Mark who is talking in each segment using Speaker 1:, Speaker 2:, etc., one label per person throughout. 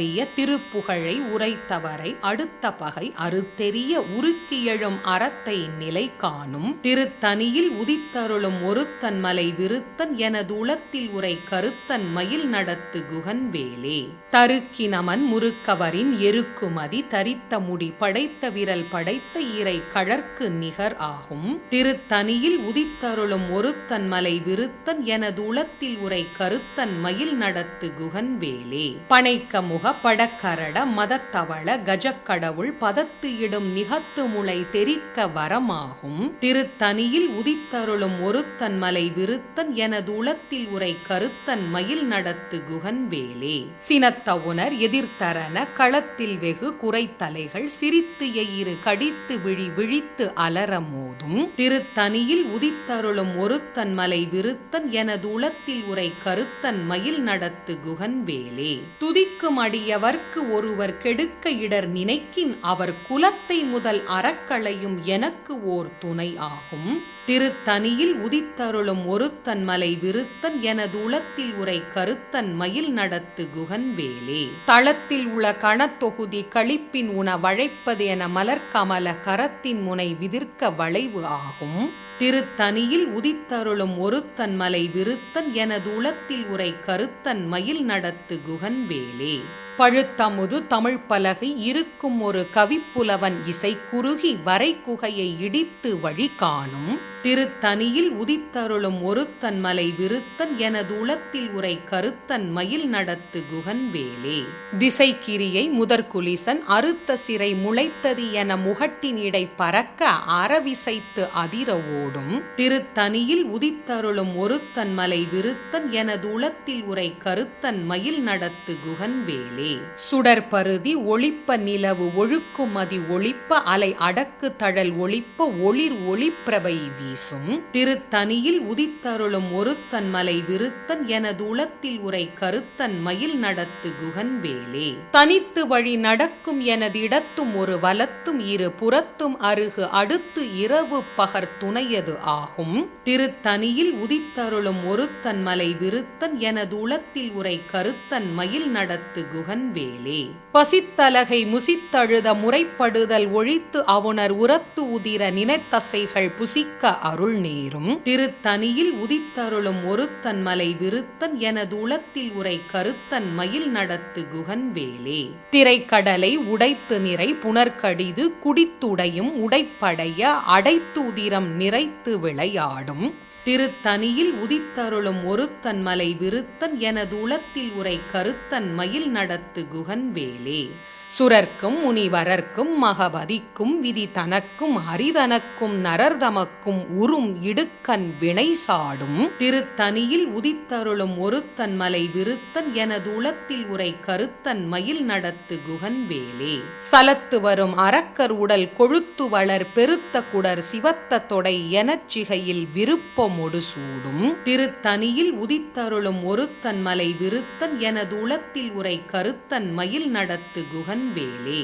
Speaker 1: கரிய திருப்புகழை உரைத்தவரை அடுத்த பகை அறுத்தெறிய உருக்கியெழும் அறத்தை நிலை காணும். திருத்தனியில் உதித்தருளும் ஒருத்தன் மலை விருத்தன் எனது உளத்தில் உரை கருத்தன் மயில் நடத்து குகன் வேலே தருக்கினமன் முறுக்கவரின் எருக்குமதி தரித்த முடி படைத்த விரல் படைத்த இறை கழற்கு நிகர் ஆகும். திருத்தனியில் உதித்தருளும் ஒருத்தன் மலை விருத்தன் எனது உளத்தில் உரை கருத்தன் மயில் நடத்து குகன் வேலே பனைக்க முக படக்கரட மதத்தவள கஜக்கடவுள் பதத்து இடும் நிகத்து முளை தெரிக்க வரமாகும். திருத்தனியில் உதித்தருளும் ஒருத்தன் மலை விருத்தன் எனது உளத்தில் உரை கருத்தன் மயில் நடத்து குகன்வேலே. சினத்த உணர் எதிர்த்தரன களத்தில் வெகு குறைத்தலைகள் சிரித்து எயிறு கடித்து விழி விழித்து அலற மோதும். திருத்தனியில் உதித்தருளும் ஒருத்தன் மலை விருத்தன் எனது உளத்தில் உரை கருத்தன் மயில் நடத்து குகன் வேலே துதிக்கும் அடியவர்க்கு ஒருவர் கெடுக்க இடர் நினைக்கின் அவர் குலத்தை முதல் அறக்களையும் எனக்கு ஓர் துணை ஆகும். திருத்தனியில் உதித்தருளும் ஒருத்தன் மலை விருத்தன் எனது உளத்தில் உரை கருத்தன் மயில் நடத்து குகன்வேலே. தளத்தில் உள்ள கணத்தொகுதி களிப்பின் உண வழைப்பது என மலர்கமல கரத்தின் முனை விதிர்க்க வளைவு ஆகும். திருத்தனியில் உதித்தருளும் ஒருத்தன் மலை விருத்தன் எனது உளத்தில் உரை கருத்தன் மயில் நடத்து குகன்வேலே. பழுத்தமுது தமிழ் பலகை இருக்கும் ஒரு கவிப்புலவன் இசை குறுகி வரை குகையை இடித்து வழி காணும். திருத்தனியில் உதித்தருளும் ஒருத்தன் மலை விருத்தன் எனது உளத்தில் உரை கருத்தன் மயில் நடத்து குகன்வேலே. திசைக்கிரியை முதற்குலிசன் அறுத்த சிறை முளைத்தது என முகட்டின் இடை பறக்க அறவிசைத்து அதிர ஓடும். திருத்தனியில் உதித்தருளும் ஒருத்தன் மலை விருத்தன் எனது உளத்தில் உரை கருத்தன் மயில் நடத்து குகன் வேலே சுடற்பருதி ஒளிப்ப நிலவு ஒழுக்குமதி ஒளிப்ப அலை அடக்கு தழல் ஒளிப்ப ஒளிர் ஒளிப்பிரபை வீசும். திருத்தனியில் உதித்தருளும் ஒருத்தன் மலை விருத்தன் எனது உளத்தில் உரை கருத்தன் மயில் நடத்து குகன் வேலே. தனித்து வழி நடக்கும் எனது இடத்தும் ஒரு வலத்தும் இரு புறத்தும் அருகு அடுத்து இரவு பகர் துணையது ஆகும். திருத்தனியில் உதித்தருளும் ஒருத்தன் மலை விருத்தன் எனது உளத்தில் உரை கருத்தன் மயில் நடத்து குகன் வேலே. பசித்தலகை முசித்தழுத முறைப்படுதல் ஒழித்து அவுணர் உரத்து உதிர நினைத்தசைகள் புசிக்க அருள் நேரும். திருத்தனியில் உதித்தருளும் ஒருத்தன் மலை விருத்தன் எனது உளத்தில் உரை கருத்தன் மயில் நடத்து குகன் வேலே. திரைக்கடலை உடைத்து நிறை புனர்கடிது குடித்துடையும் உடைப்படைய அடைத்து உதிரம் நிறைத்து விளையாடும். திருத்தனியில் உதித்தருளும் ஒருத்தன் மலை விருத்தன் எனது உளத்தில் உரை கருத்தன் மயில் நடத்து குகன்வேலே. சுரர்க்கும் முனிவரர்க்கும் மகபதிக்கும் விதி தனக்கும் ஹரிதனக்கும் நரர்தமக்கும் உறும் இடுக்கன் வினை சாடும். திருத்தனியில் உதித்தருளும் ஒருத்தன் மலை விருத்தன் எனது உளத்தில் உரை கருத்தன் மயில் நடத்து குகன் வேலே சலத்து வரும் அரக்கர் உடல் கொழுத்து வளர் பெருத்த குடர் சிவத்த தொடை எனச்சிகையில் விருப்பமொடு சூடும். திருத்தனியில் உதித்தருளும் ஒருத்தன் மலை விருத்தன் எனது உளத்தில் உரை கருத்தன் மயில் நடத்து குகன் வேலே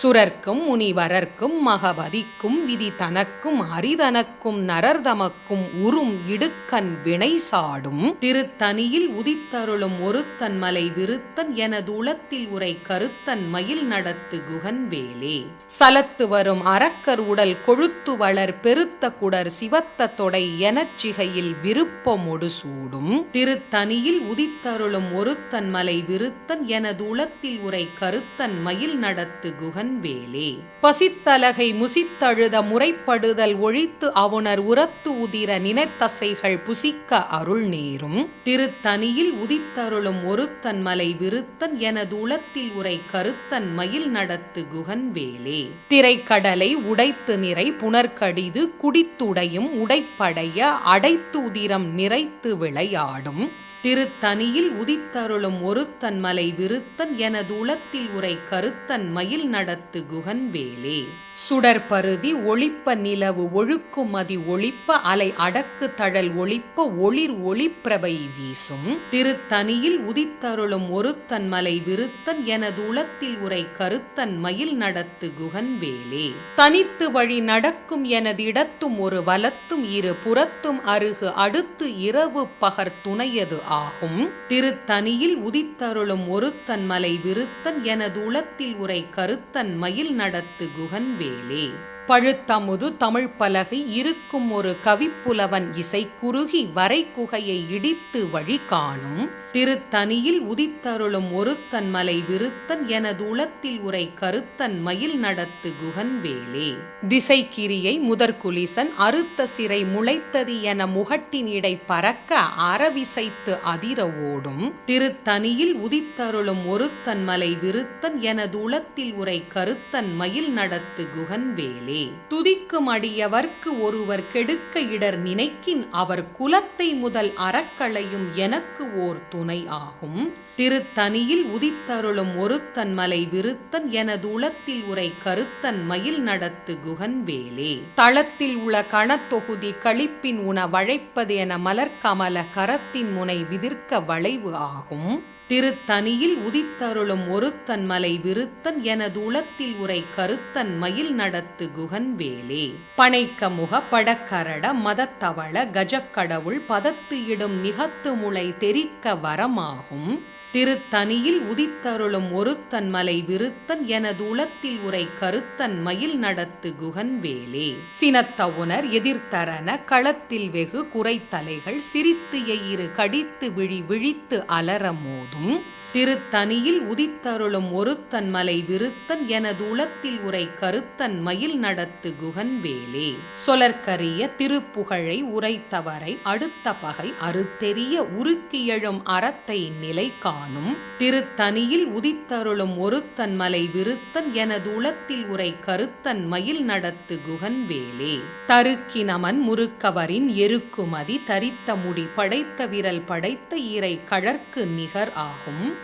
Speaker 1: சுரர்க்கும் முனிவரர்க்கும் மகபதிக்கும் விதி தனக்கும் அரிதனக்கும் நரர்தமக்கும் உறும் இடுக்கன் வினை சாடும். திருத்தனியில் உதித்தருளும் ஒருத்தன் மலை விருத்தன் எனது உளத்தில் உரை கருத்தன் மயில் நடத்து குகன் வேலே சலத்து வரும் அரக்கர் உடல் கொழுத்து வளர் பெருத்த குடர் சிவத்த தொடை எனச் உச்சிகையில் விருப்பமொடு சூடும். திருத்தனியில் உதித்தருளும் ஒருத்தன் மலை விருத்தன் எனது உளத்தில் உரை கருத்தன் மயில் நடத்து குகன் வேலே. பசித்தலகை முசித்தழுத முறைப்படுதல் ஒழித்து அவுணர் உரத்து உதிர நினைத்தசைகள் புசிக்க அருள் நேரும். திருத்தனியில் உதித்தருளும் ஒருத்தன் மலை விருத்தன் எனது உளத்தில் உரை கருத்தன் மயில் நடத்து குகன் வேலே. திரைக்கடலை உடைத்து நிறை புனர்கடிது குடித்துடையும் உடைப்படைய அடைத்து உதிரம் நிறைத்து விளையாடும் திருத்தனியில் உதித்தருளும் ஒருத்தன் மலை விருத்தன் எனது உளத்தில் உரை கருத்தன் மயில் நடத்து குகன் வேலே சுடற்பருதி ஒளிப்ப நிலவு ஒழுக்குமதி ஒளிப்ப அலை அடக்கு தழல் ஒளிப்ப ஒளிர் ஒளிப்பிரபை வீசும். திருத்தனியில் உதித்தருளும் ஒருத்தன் மலை விருத்தன் எனது உளத்தில் உரை கருத்தன் மயில் நடத்து குகன் வேலே தனித்து வழி நடக்கும் எனது இடத்தும் ஒரு வலத்தும் இரு புறத்தும் அருகு அடுத்து இரவு பகர் துணையது ஆகும். திருத்தனியில் உதித்தருளும் ஒருத்தன் மலை விருத்தன் எனது உளத்தில் உரை கருத்தன் மயில் நடத்து குகன் வேலே பழுத்தமுது தமிழ் பலகை இருக்கும் ஒரு கவிப்புலவன் இசை குறுகி வரை குகையை இடித்து வழி காணும். திருத்தனியில் உதித்தருளும் ஒருத்தன் மலை விருத்தன் எனது உளத்தில் உரை கருத்தன் மயில் நடத்து குகன் வேலே திசைக்கிரியை முதற்குலிசன் அறுத்த சிறை முளைத்தது என முகட்டின் இடை பறக்க அறவிசைத்து அதிர ஓடும். திருத்தனியில் உதித்தருளும் ஒருத்தன் மலை விருத்தன் எனது உளத்தில் உரை கருத்தன் மயில் நடத்து குகன் வேலே துதிக்கும் அடியவர்க்கு ஒருவர் கெடுக்க இடர் நினைக்கின் அவர் குலத்தை முதல் அறக்களையும் எனக்கு ஓர் துணை ஆகும். திருத்தனியில் உதித்தருளும் ஒருத்தன் மலை விருத்தன் எனது உளத்தில் உரை கருத்தன் மயில் நடத்து குகன் வேலே தளத்தில் உள்ள கணத்தொகுதி களிப்பின் உண வழைப்பது என மலர்கமல கரத்தின் முனை விதிர்க்க வளைவு ஆகும். திருத்தனியில் உதித்தருளும் ஒருத்தன் மலை விருத்தன் எனது உளத்தில் உரை கருத்தன் மயில் நடத்து குகன் வேலே பனைக்க முக படக்கரட மதத்தவள கஜக்கடவுள் பதத்து இடும் நிகத்து முளை தெரிக்க வரமாகும். திருத்தனியில் உதித்தருளும் ஒருத்தன் மலை விருத்தன் எனது உளத்தில் உரை கருத்தன் மயில் நடத்து குகன் வேலே சினத்த உணர் எதிர்த்தரன களத்தில் வெகு குறைத்தலைகள் சிரித்து எயிறு கடித்து விழி விழித்து அலற மோதும். திருத்தனியில் உதித்தருளும் ஒருத்தன் மலை விருத்தன் எனது உளத்தில் உரை கருத்தன் மயில் நடத்து குகன் வேலே சொலற்கரிய திருப்புகழை உரைத்தவரை அடுத்த பகை அறுத்தெரிய உருக்கியழும் அறத்தை நிலை காணும். திருத்தனியில் உதித்தருளும் ஒருத்தன் மலை விருத்தன் எனது உளத்தில் உரை கருத்தன் மயில் நடத்து குகன் வேலே தருக்கினமன் முறுக்கவரின் எருக்குமதி தரித்த முடி படைத்த விரல் படைத்த ஈரை கழற்கு நிகர் ஆகும்.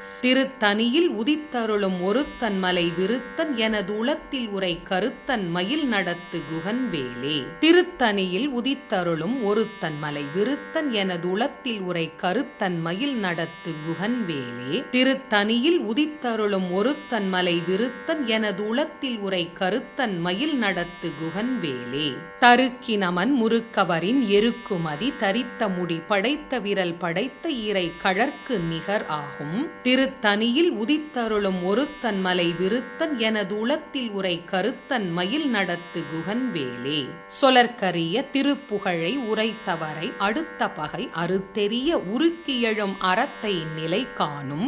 Speaker 1: திருத்தனியில் உதித்தருளும் ஒருத்தன் மலை விருத்தன் எனது உளத்தில் உரை கருத்தன் மயில் நடத்து குகன் வேலே திருத்தனியில் உதித்தருளும் ஒருத்தன் மலை விருத்தன் எனது உளத்தில் உரை கருத்தன் மயில் நடத்து குகன் வேலே திருத்தனியில் உதித்தருளும் ஒருத்தன் மலை விருத்தன் எனது உளத்தில் உரை கருத்தன் மயில் நடத்து குகன் வேலே தருக்கினமன் முறுக்கவரின் எருக்குமதி தரித்த முடி படைத்த விரல் படைத்த ஈரை கழற்கு நிகர் ஆகும். திரு தனியில் உதித்தருளும் ஒருத்தன் மலை விருத்தன் எனது உளத்தில் உரை கருத்தன் மயில் நடத்து குகன் வேலே சொலற்கரிய திருப்புகழை உரைத்தவரை அடுத்த பகை அறுத்தெரிய உருக்கியழும் அறத்தை நிலை காணும்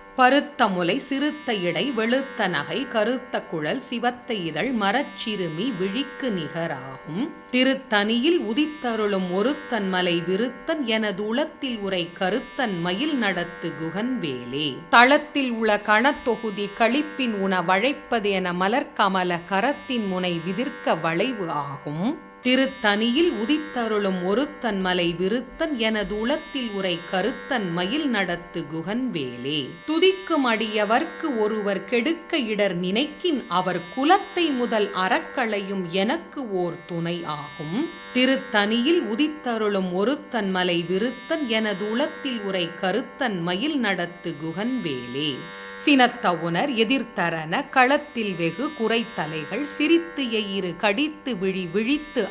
Speaker 1: பருத்த முலை சிறுத்த இடை வெளுத்த நகை கருத்த குழல் சிவத்த இதழ் மரச்சிறுமி விழிக்கு நிகராகும். திருத்தனியில் உதித்தருளும் ஒருத்தன் மலை விருத்தன் எனது உளத்தில் உரை கருத்தன் மயில் நடத்து குகன் வேலே தளத்தில் உள்ள கணத்தொகுதி களிப்பின் உண வழைப்பது என மலர்கமல கரத்தின் முனை விதிர்க்க வளைவு ஆகும். திருத்தனியில் உதித்தருளும் ஒருத்தன் மலை விருத்தன் எனது உளத்தில் உரை கருத்தன் மயில் நடத்து குகன் வேலே துதிக்கும் அடியவர்க்கு ஒருவர் கெடுக்க இடர் நினைக்கின் அவர் குலத்தை முதல் அறக்களையும் எனக்கு ஓர் துணை ஆகும். திருத்தனியில் உதித்தருளும் ஒருத்தன் மலை விருத்தன் எனது உளத்தில் உரை கருத்தன் மயில் நடத்து குகன் வேலே சினத்தவுணர் எதிர்த்தரன களத்தில் வெகு குறைத்தலைகள் சிரித்து எயிறு கடித்து விழி விழித்து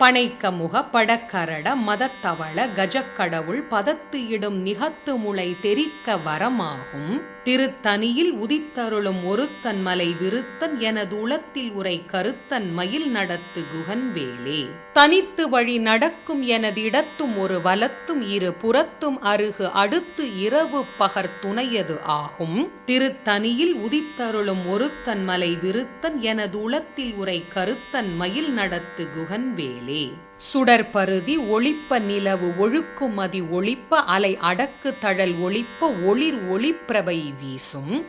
Speaker 1: பனைக்க முக படக்கரட மதத்தவள கஜக்கடவுள் பதத்து இடும் நிகத்து முளை தெரிக்க வரமாகும். திருத்தனியில் உதித்தருளும் ஒருத்தன் மலை விருத்தன் எனது உளத்தில் உரை கருத்தன் மயில் நடத்து குகன் வேலே தனித்து வழி நடக்கும் எனது இடத்தும் ஒரு வலத்தும் இரு புறத்தும் அருகு அடுத்து இரவு பகர் துணையது ஆகும். திருத்தனியில் உதித்தருளும் ஒருத்தன் மலை விருத்தன் எனது உளத்தில் உரை கருத்தன் மயில் நடத்து குகன் வேலே சுடற்பருதி ஒளிப்ப நிலவு ஒழுக்குமதி ஒளிப்ப அலை அடக்கு தழல் ஒளிப்ப ஒளிர் ஒளிப்பிரபை வீசும்.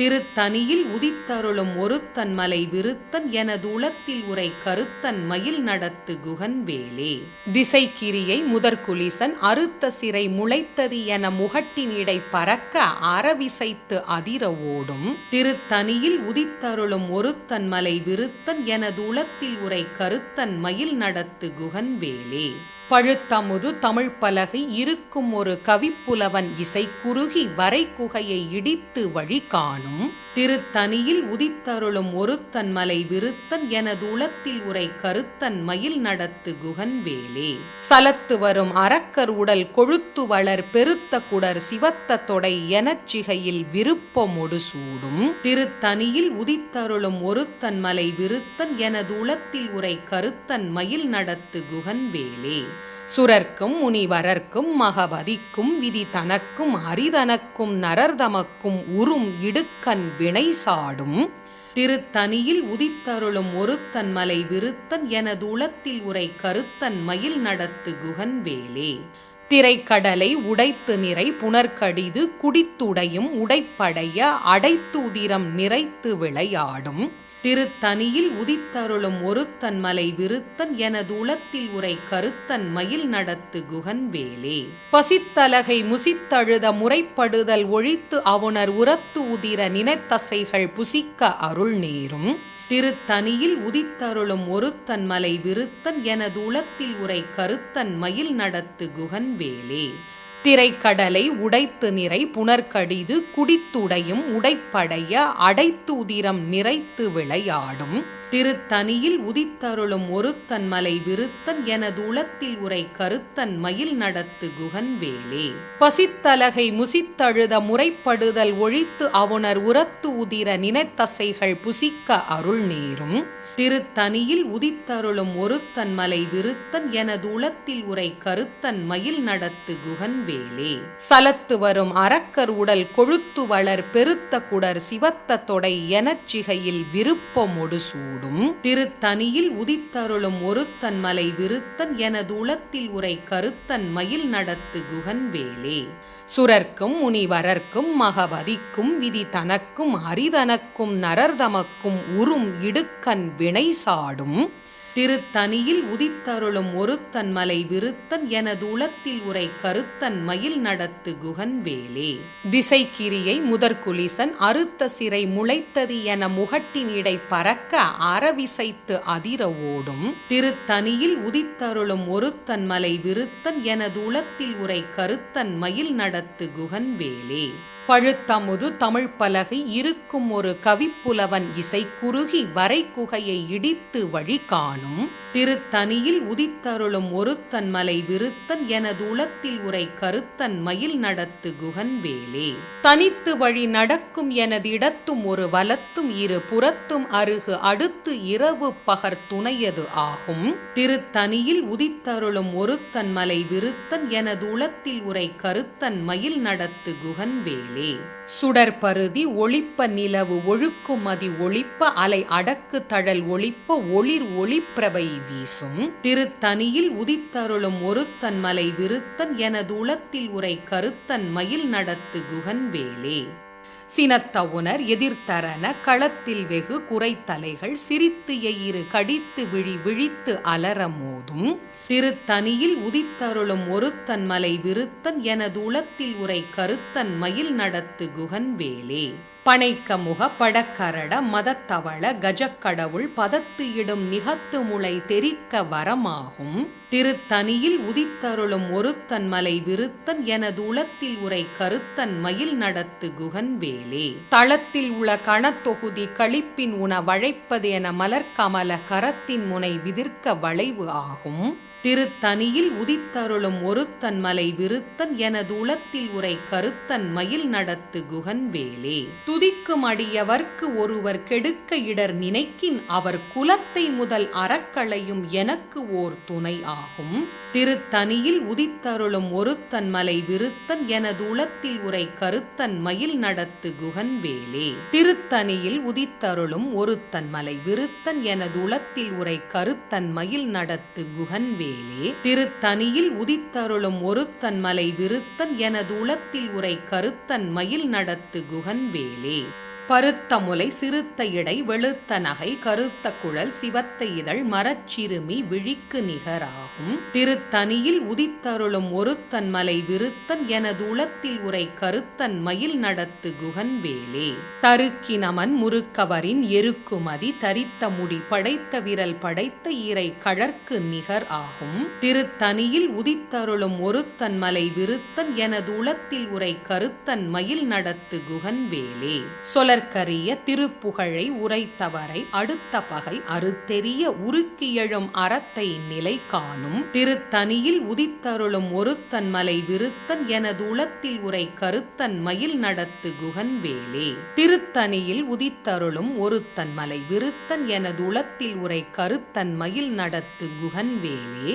Speaker 1: திருத்தனியில் உதித்தருளும் ஒருத்தன் மலை விருத்தன் எனது உளத்தில் உரை கருத்தன் மயில் நடத்து குகன் வேலே திசைக்கிரியை முதற்குலிசன் அறுத்த சிறை முளைத்தது என முகட்டின் இடை பறக்க அறவிசைத்து அதிர ஓடும். திருத்தனியில் உதித்தருளும் ஒருத்தன் மலை விருத்தன் எனது உளத்தில் உரை கருத்தன் மயில் நடத்து குகன் வேலே பழுத்தமுது தமிழ் பலகை இருக்கும் ஒரு கவிப்புலவன் இசை குறுகி வரை குகையை இடித்து வழி காணும். திருத்தனியில் உதித்தருளும் ஒருத்தன் மலை விருத்தன் எனது உளத்தில் உரை கருத்தன் மயில் நடத்து குகன் வேலே சலத்து வரும் அரக்கர் உடல் கொழுத்து வளர் பெருத்த குடர் சிவத்த தொடை எனச் சிகையில் விருப்பமொடு சூடும். திருத்தனியில் உதித்தருளும் ஒருத்தன் மலை விருத்தன் எனது உளத்தில் உரை கருத்தன் மயில் நடத்து குகன் வேலே சுரர்க்கும் முனிவரர்க்கும் மகபதிக்கும் விதி தனக்கும் அரிதனக்கும் நரர்தமக்கும் உறும் இடுக்கண் வினை சாடும். திருத்தனியில் உதித்தருளும் ஒருத்தன் மலை விருத்தன் எனது உளத்தில் உரை கருத்தன் மயில் நடத்து குகன் வேலே திரைக்கடலை உடைத்து நிறை புனர்கடிது குடித்துடையும் உடைப்படைய அடைத்து உதிரம் நிறைத்து விளையாடும். திருத்தனியில் உதித்தருளும் ஒருத்தன் மலை விருத்தன் எனது உளத்தில் உரை கருத்தன் மயில் நடத்து குகன் வேலே பசித்தலகை முசித்தழுத முறைப்படுதல் ஒழித்து அவுணர் உரத்து உதிர நினைத்தசைகள் புசிக்க அருள் நேரும். திருத்தனியில் உதித்தருளும் ஒருத்தன் மலை விருத்தன் எனது உளத்தில் உரை கருத்தன் மயில் நடத்து குகன் வேலே திரைக்கடலை உடைத்து நிறை புனர்கடிது குடித்துடையும் உடைப்படைய அடைத்து உதிரம் நிறைத்து விளையாடும் திருத்தனியில் உதித்தருளும் ஒருத்தன் மலை விருத்தன் எனது உளத்தில் உரை கருத்தன் மயில் நடத்து குகன் வேலே பசித்தலகை முசித்தழுத முறைப்படுதல் ஒழித்து அவுணர் உரத்து உதிர நினைத்தசைகள் புசிக்க அருள் நேரும். திருத்தனியில் உதித்தருளும் ஒருத்தன் மலை விருத்தன் எனது உளத்தில் உரை கருத்தன் மயில் நடத்து குகன் வேலே சலத்து வரும் அரக்கர் உடல் கொழுத்து வளர் பெருத்த குடர் சிவத்த தொடை எனச் சிகையில் விருப்பமொடு சூடும் திருத்தனியில் உதித்தருளும் ஒருத்தன் மலை விருத்தன் எனது உளத்தில் உரை கருத்தன் மயில் நடத்து குகன் வேலே சுரர்க்கும் முனிவரர்க்கும் மகபதிக்கும் விதி தனக்கும் அரிதனக்கும் நரர்தமக்கும் உறும் இடுக்கன் வினை சாடும். திருத்தனியில் உதித்தருளும் ஒருத்தன் மலை விருத்தன் எனது உளத்தில் உரை கருத்தன் மயில் நடத்து குகன் வேலே திசைக்கிரியை முதற்குலிசன் அறுத்த சிறை முளைத்தது என முகட்டின் இடை பறக்க அறவிசைத்து அதிர ஓடும். திருத்தனியில் உதித்தருளும் ஒருத்தன் மலை விருத்தன் எனது உளத்தில் உரை கருத்தன் மயில் நடத்து குகன் வேலே பழுத்தமுது தமிழ் பலகை இருக்கும் ஒரு கவிப்புலவன் இசை குறுகி வரை குகையை இடித்து வழி காணும் திருத்தனியில் உதித்தருளும் ஒருத்தன் மலை விருத்தன் எனது உளத்தில் உரை கருத்தன் மயில் நடத்து குகன் வேலே தனித்து வழி நடக்கும் எனது இடத்தும் ஒரு வலத்தும் இரு புறத்தும் அருகு அடுத்து இரவு பகர் துணையது ஆகும். திருத்தனியில் உதித்தருளும் ஒருத்தன் மலை விருத்தன் எனது உளத்தில் உரை கருத்தன் மயில் நடத்து குகன் வேலே சுடற்பருதி ஒளிப்ப நிலவு ஒழுக்குமதி ஒளிப்ப அலை அடக்கு தழல் ஒளிப்ப ஒளிர் ஒளிப்பிரபை வீசும். திருத்தனியில் உதித்தருளும் ஒருத்தன் மலை விருத்தன் எனது உளத்தில் உரை கருத்தன் மயில் நடத்து குகன் வேலே சினத்தவுணர் எதிர்த்தரன களத்தில் வெகு குறைத்தலைகள் சிரித்து எயிறு கடித்து விழி விழித்து அலற மோதும். திருத்தனியில் உதித்தருளும் ஒருத்தன் மலை விருத்தன் எனது உளத்தில் உரை கருத்தன் மயில் நடத்து குகன் வேலே பனைக்க முக படக்கரட மதத்தவள கஜக்கடவுள் பதத்து இடும் நிகத்து முளை தெரிக்க வரமாகும். திருத்தனியில் உதித்தருளும் ஒருத்தன் மலை விருத்தன் எனது உளத்தில் உரை கருத்தன் மயில் நடத்து குகன் வேலே தளத்தில் உள்ள கணத்தொகுதி களிப்பின் உண வழைப்பது என மலர்கமல கரத்தின் முனை விதிர்க்க வளைவு ஆகும். திருத்தனியில் உதித்தருளும் ஒருத்தன் மலை விருத்தன் எனது உளத்தில் உரை கருத்தன் மயில் நடத்து குகன் வேலே துதிக்கும் அடியவர்க்கு ஒருவர் கெடுக்க இடர் நினைக்கின் அவர் குலத்தை முதல் அறக்களையும் எனக்கு ஓர் துணை ஆகும். திருத்தனியில் உதித்தருளும் ஒருத்தன் மலை விருத்தன் எனது உளத்தில் உரை கருத்தன் மயில் நடத்து குகன் வேலே திருத்தனியில் உதித்தருளும் ஒருத்தன் மலை விருத்தன் எனது உளத்தில் உரை கருத்தன் மயில் நடத்து குகன் வேலே திருத்தனியில் உதித்தருளும் ஒருத்தன் மலை விருத்தன் எனது உளத்தில் உரை கருத்தன் மயில் நடத்து குகன் வேலே Really? பருத்த முலை சிறுத்த இடை வெளுத்த நகை கருத்த குழல் சிவத்த இதழ் மரச்சிறுமி விழிக்கு நிகராகும். திருத்தனியில் உதித்தருளும் ஒருத்தன் மலை விருத்தன் எனது உளத்தில் உரை கருத்தன் மயில் நடத்து குகன் வேலே தருக்கினமன் முறுக்கவரின் எருக்குமதி தரித்த முடி படைத்த விரல் படைத்த இறை கழற்கு நிகர் ஆகும். திருத்தனியில் உதித்தருளும் ஒருத்தன் மலை விருத்தன் எனது உளத்தில் உரை கருத்தன் மயில் நடத்து குகன் வேலே அதற்கரிய திருப்புகழை உரைத்தவரை அடுத்த பகை அறுத்தெரிய உருக்கியெழும் அறத்தை நிலை காணும் திருத்தனியில் உதித்தருளும் ஒருத்தன் மலை விருத்தன் எனது உளத்தில் உரை கருத்தன் மயில் நடத்து குகன் வேலே திருத்தனியில் உதித்தருளும் ஒருத்தன் மலை விருத்தன் எனது உளத்தில் உரை கருத்தன் மயில் நடத்து குகன் வேலே